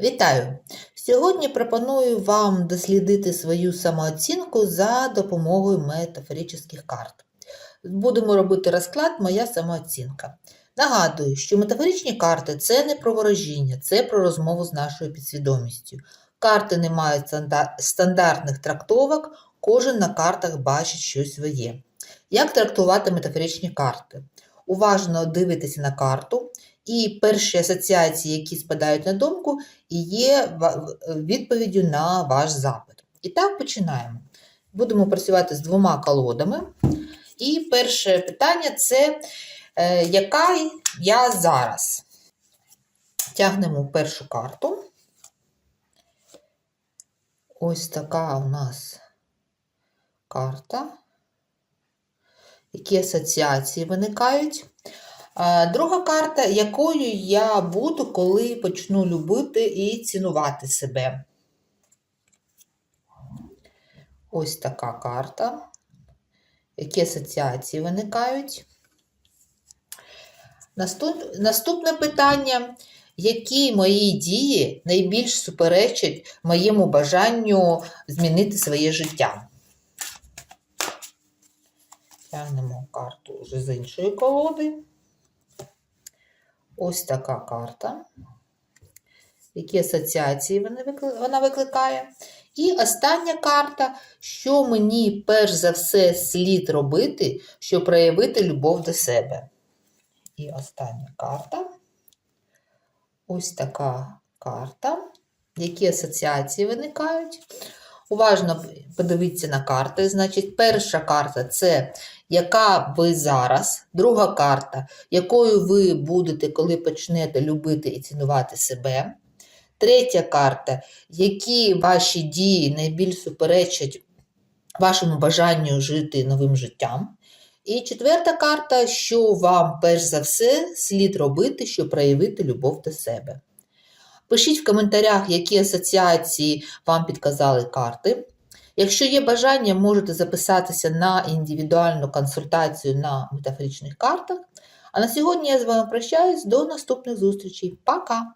Вітаю! Сьогодні пропоную вам дослідити свою самооцінку за допомогою метафоричних карт. Будемо робити розклад Моя самооцінка. Нагадую, що метафоричні карти це не про ворожіння, це про розмову з нашою підсвідомістю. Карти не мають стандартних трактовок, кожен на картах бачить щось своє. Як трактувати метафоричні карти? Уважно дивитися на карту, і перші асоціації, які спадають на думку, є відповіддю на ваш запит. І так починаємо. Будемо працювати з двома колодами. І перше питання це е, яка я зараз? Тягнемо першу карту. Ось така у нас карта. Які асоціації виникають? А, Друга карта, якою я буду, коли почну любити і цінувати себе. Ось така карта. Які асоціації виникають? Наступ- Наступне питання. Які мої дії найбільш суперечать моєму бажанню змінити своє життя? Тягнемо карту вже з іншої колоди. Ось така карта. Які асоціації вона викликає. І остання карта, що мені перш за все слід робити, щоб проявити любов до себе. І остання карта. Ось така карта. Які асоціації виникають? Уважно подивіться на карти. Значить, перша карта це яка ви зараз, друга карта, якою ви будете, коли почнете любити і цінувати себе. Третя карта, які ваші дії найбільш суперечать вашому бажанню жити новим життям. І четверта карта, що вам перш за все слід робити, щоб проявити любов до себе. Пишіть в коментарях, які асоціації вам підказали карти. Якщо є бажання, можете записатися на індивідуальну консультацію на метафоричних картах. А на сьогодні я з вами прощаюсь до наступних зустрічей. Пока!